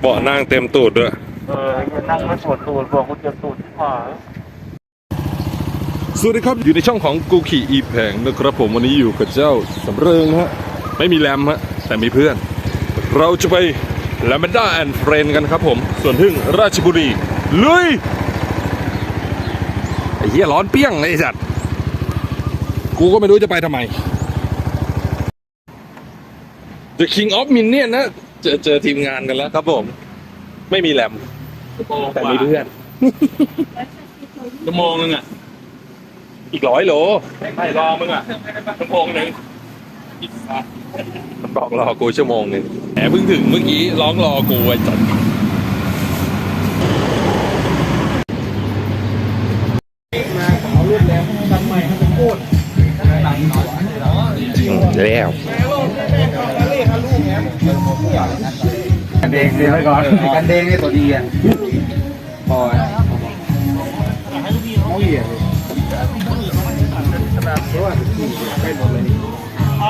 เบาะนั่งเต็มตูดด้วย เออไอ้นั่งไม่ปวดตูดบอกกูเจ็บตูดที่ขาสวัสดีครับอยู่ในช่องของกูขี่อีแผงนะครับผมวันนี้อยู่กับเจ้าสำเริงฮะไม่มีแรมฮะแต่มีเพื่อน เราจะไปแลมเบด้าแอนด์เฟรนกันครับผมส่วนพึ่งราชบุรีลุยไอ้เหี้ยร้อนเปี้ยงเลยไอ้สัตว์กูก็ไม่รู้จะไปทำไม The King of Minion นะ เจอเจอทีมงานกันแล้วครับผม ไม่มีแรมแต่มีเพื่อน ชั่วโมงนึงอะอีกร้อยโลไม่รอมึงอะชั่วโมงนึงมันบอกรอกูชั่วโมงหนึ่งแหมเพิ่งถึงเมื่อกี้ร้องรอกูไอ้จัด เดงเสียไปก่อนกันเดงนี่ตัวดีอะพอเขาเหยียดขนาดตัวไม่หมดเลยเข้า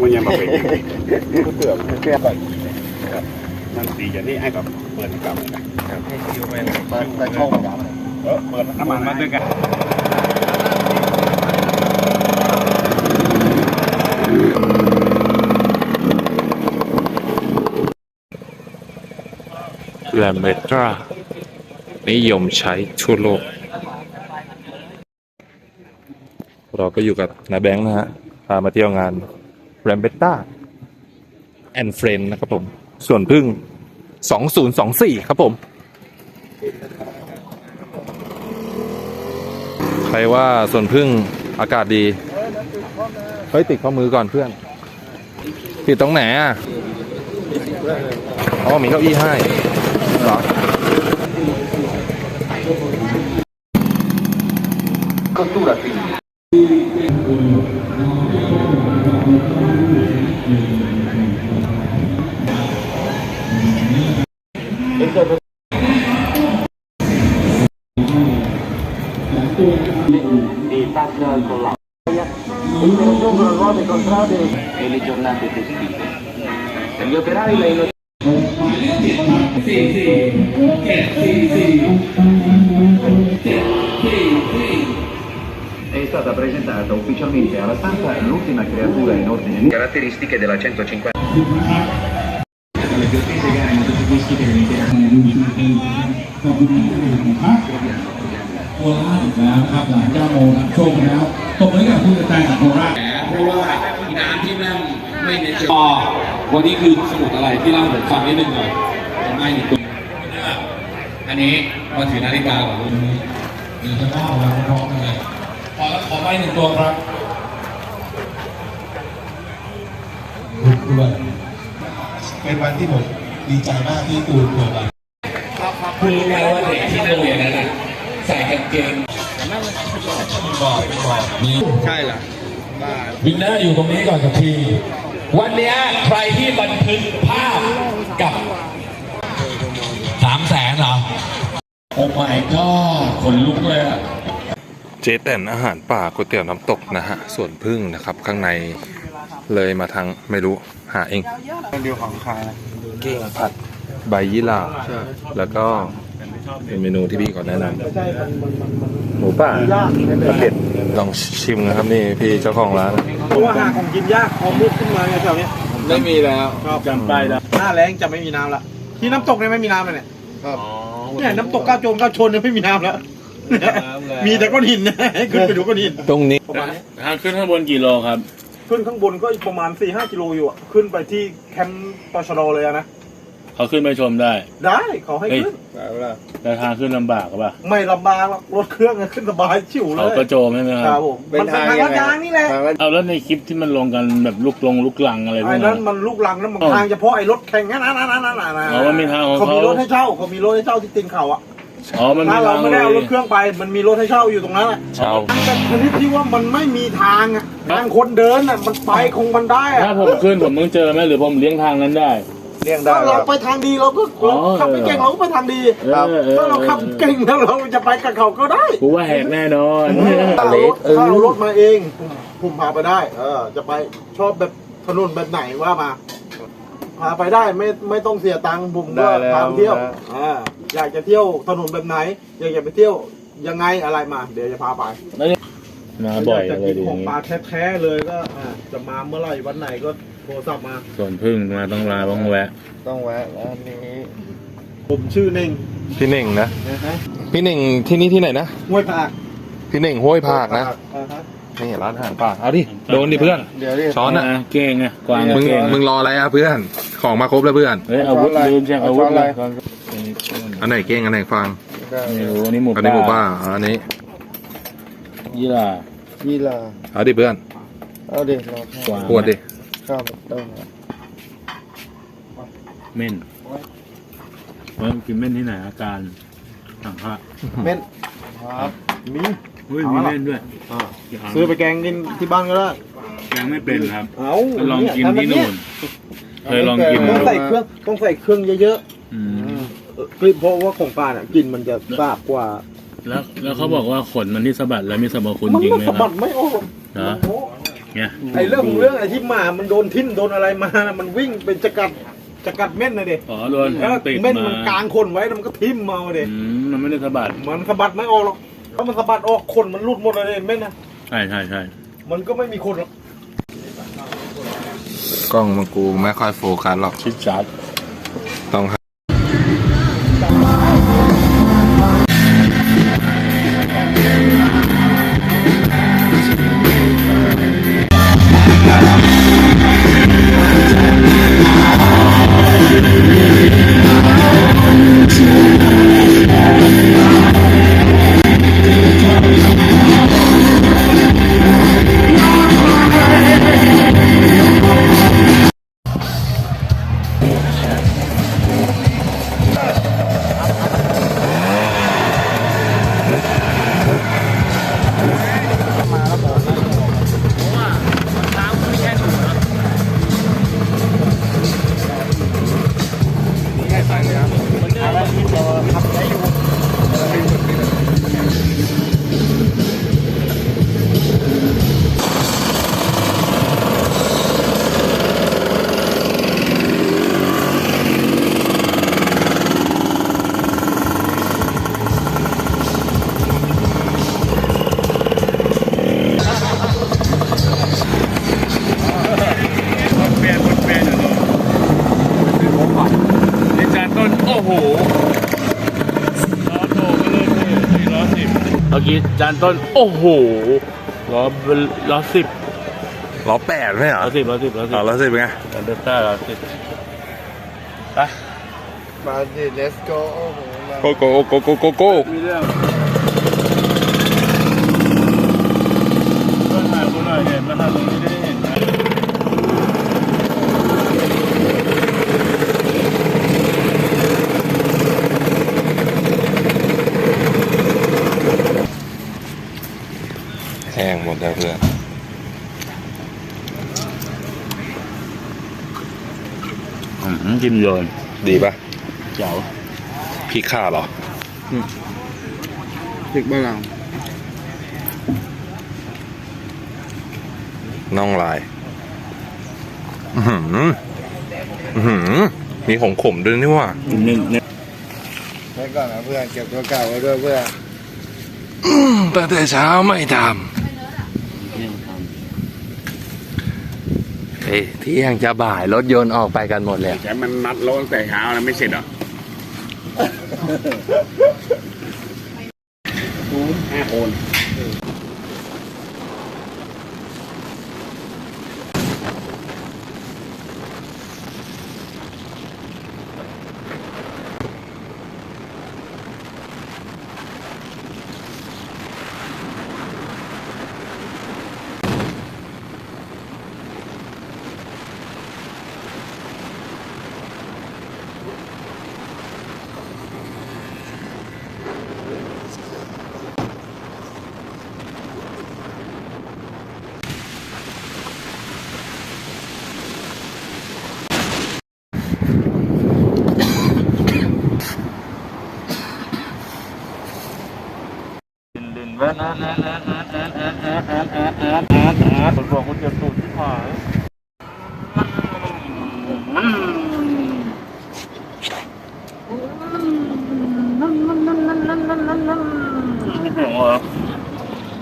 มันยังมาเป็นกูเตือนแก้ไปนั่นดีอย่างนี้ไอ้กับเปิดกลับนะเปิดแต่ช่องกับเออเปิดน้ำมันมาด้วยกันแลมเมตรานิยมใช้ทั่วโลก เราก็อยู่กับนายแบงค์นะฮะ พามาเที่ยวงาน รมเบต้าแอนเฟรนนะครับผม ส่วนพึ่ง 2024 ครับผม ใครว่าส่วนพึ่งอากาศดี เฮ้ย ติดข้อมือก่อนเพื่อน ติดตรงไหนอะ อ๋อ มีเก้าอี้ให้เหรอ stata presentata ufficialmente alla stampa l'ultima creatura in ordine di caratteristiche della 150 le ผมไม่หนึ่งตัวอันนี้มาถือนาฬิกาก่อนเดี๋ยวจะเล่าแล้วพร้อมกันเลยขอขอไปหนึ่งตัวครับด้วยเป็นวันที่ผมดีใจมากที่ตูนเกิดมาคุณรู้ไหมว่าเด็กที่โรงเรียนนั้นน่ะใส่กางเกงบอกบอกนี่ใช่เหรอวินเนอร์อยู่ตรงนี้ก่อนกับทีวันเนี้ยใครที่บันทึกภาพกับสามแสนเหรอ โอ้ my god ขนลุกเลยอะ เจแตนอาหารป่าก๋วยเตี๋ยวน้ำตกนะฮะส่วนพึ่งนะครับ ข้างในเลยมาทางไม่รู้หาเองเป็นเดียวของใครนะเก้งผัดใบยี่หร่าแล้วก็เป็นเมนูที่พี่ก่อนแนะนำหมูป่าผัดเผ็ดลองชิมนะครับนี่พี่เจ้าของร้านเพราะว่าหาของกินยากพอมุดขึ้นมาไงแถวเนี้ยไม่มีแล้วจำไปแล้วหน้าแรงจะไม่มีน้ำละที่น้ำตกเนี่ยไม่มีน้ำเลยเนี่ยเนี่ยน้ำตกก้าวโจนก้าวชนเนี่ยไม่มีน้ำแล้วเนี่ย มีแต่ก้อนหินนะให้ขึ้นไปดูก้อนหิน ตรงนี้ประมาณนี้ทางขึ้นข้างบนกี่โลครับ ขึ้นข้างบนก็ประมาณ4ี่ห้ากิโลอยู่อะขึ้นไปที่แคมป์ตชดเลยอะนะ เขาขึ้นไปชมได้ ได้เขาให้ขึ้น แต่ทางขึ้นลำบากป่ะไม่ลำบากหรอกรถเครื่องอะขึ้นสบายชิวเลเขายกระโจมใช่ไหมคครัรับบผมมันเป็นทางลาดยางนี่แหละเอาแล้วในคลิปที่มันลงกันแบบลุกลงลุกลังอะไรพวไอ้กนั้นั้นน มันลูกลังนั้นมันทางเฉพาะไอ้รถแข่งนั่นนั่นนั่นนั่นนั่นอ๋อมันมีทางของเขา เขามีรถให้เช่าเขามีรถให้เช่าที่ตีนเขาอะ อ๋อมันมีถ้าเราทางไม่เลได้เอารถย เครื่องไป มันมีรถให้เช่าอยู่ตรงนั้นอะเช้าแต่ชนิดที่ว่ามันไม่มีทางอะทางคนเดินอะมันไปคงมันได้อะถ้าผมขึ้นผมต้องเจอไหมหรือผมเลี้ยงทางนั้นได้ถ้าเราไปทางดีเราก็อ๋อเราขับไปเก่งเราก็ไปทางดีเออเออถ้าเราขับเก่งแล้วเราจะไปกับเขาก็ได้กูว่าแหกแน่นอน ถ้าเอารถถ้าเอารถมาเองผมผมพาไปได้ เออ จะไปชอบแบบถนนแบบไหนว่ามาพาไปได้ไม่ไม่ต้องเสียตังค์ผมก็พาไปเที่ยวอ่า อยากจะเที่ยวถนนแบบไหน อยากจะไปเที่ยวยังไงอะไรมา เดี๋ยวจะพาไปมาบ่อยจะเลกิยนดีของนี้ปลาแท้ๆเลยก็อ่าจะมาเมื่อไหร่วันไหนก็โทรศัพท์มา ส่วนพึ่งมาต้องลาต้องแวะ ต้องแวะร้านนี้ ผมชื่อเน่งพี่เน่งนะ พี่เน่งที่นี่ที่ไหนนะห้วยผักพี่เน่งห้วยผากนะอ่าฮะนี่ร้านอาหารป่าเอาดิโดนดิเพื่อนเดี๋ยวดิช้อนอะอะเก่งอะกวางมึงเก่งมึงรออะไรอะเพื่อนของมาครบแล้วเพื่อนเฮ้ยอาวุธลืมใช่อาวุธเลย อันไหนเก้งอันไหนฟางได้ไม่รู้อันนี้หมูอันนี้หมูป่าอันนี้ยี่หร่ายี่ลาเอาดิเพื่อนเอาเด็กรอกวางขวดดิข้าวต้มเม่นเฮ้ยกินเม่นที่ไหนอาการสั่งผ้าเม่นครับมีเฮ้ยมีเม่นด้วยอ่าซื้อไปแกงกินที่บ้านก็ได้ยังไม่เป็นครับเอาไปลองกินทำแบบที่นู่นเคยลองกินต้องใส่เครื่องต้องใส่เครื่องเยอะอืมๆ เออคือเพราะว่าของป้าเนี่ยกลิ่นมันจะซาบกว่า แล้วแล้วเขาบอกว่าขนมันที่สะบัดแล้วมีสรรพคุณมันจริงไม่ไหมสะคบัรับดไม่ออกเหรอเนี่ยไอ้เรื่องของเรื่องไอ้ที่หมามันโดนทิ่มโดนอะไรมาน่ะมันวิ่งเป็นจะกัดจะกัดเม่นเลยเด็อ๋อโดนแล้วติดเม่นมันกลางคนไว้แล้วมันก็ทิ่มเมาเด็อืมมันไม่ได้สะบัดมันสะบัดไม่ออกหรอกถ้ามันสะบัดออกคนมันหลุดหมดเลยเม่นนะใช่ใช่ใช่มันก็ไม่มีคนหรอกกล้องมันกูไม่ค่อยโฟกัสหรอกชิดจัดต้อง กี้จานต้น โอ้โหล้อล้อสิบล้อแปดไหมเหรอล้อสิบล้อสิบล้อสิบอ๋อล้อสิบเป็นไงเดลต้าล้อสิบไปมาดิ let's go โอ้โหมาโกโกโกโกโกโกมีเรื่องก็ถ่ายกูหน่อยเนี่ยมาถ่ายตรงนี้ได้เห็นไหม ห้งหมดแล้วเพื่อนอืมกินโยนดีปะเจ๋วพริกข่าเหรอพริกบ้านเราน่องลาย อือหืออื้อหือมีของขมด้วยนี่ว่าเน้นเน้นไว้ก่อนนะเพื่อนเก็บตัวเก่าไว้ด้วยเพื่อนตั้งแต่เช้าไม่ทำ เที่ยงจะบ่ายรถยนต์ออกไปกันหมดแล้วแกมันนัดรถตั้งแต่เช้าแล้วไม่เสร็จเหรอ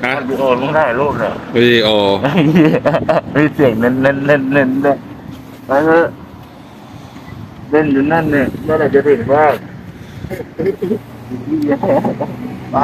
ฮะโอ้ลุงถ่ายรูปเลยวิดีโอมีเสียงเน้นเน้นเน้นเน้นด้วยไปเถอะเล่นอยู่นั่นเนี่ยเมื่อไหร่จะถึงบ้านไป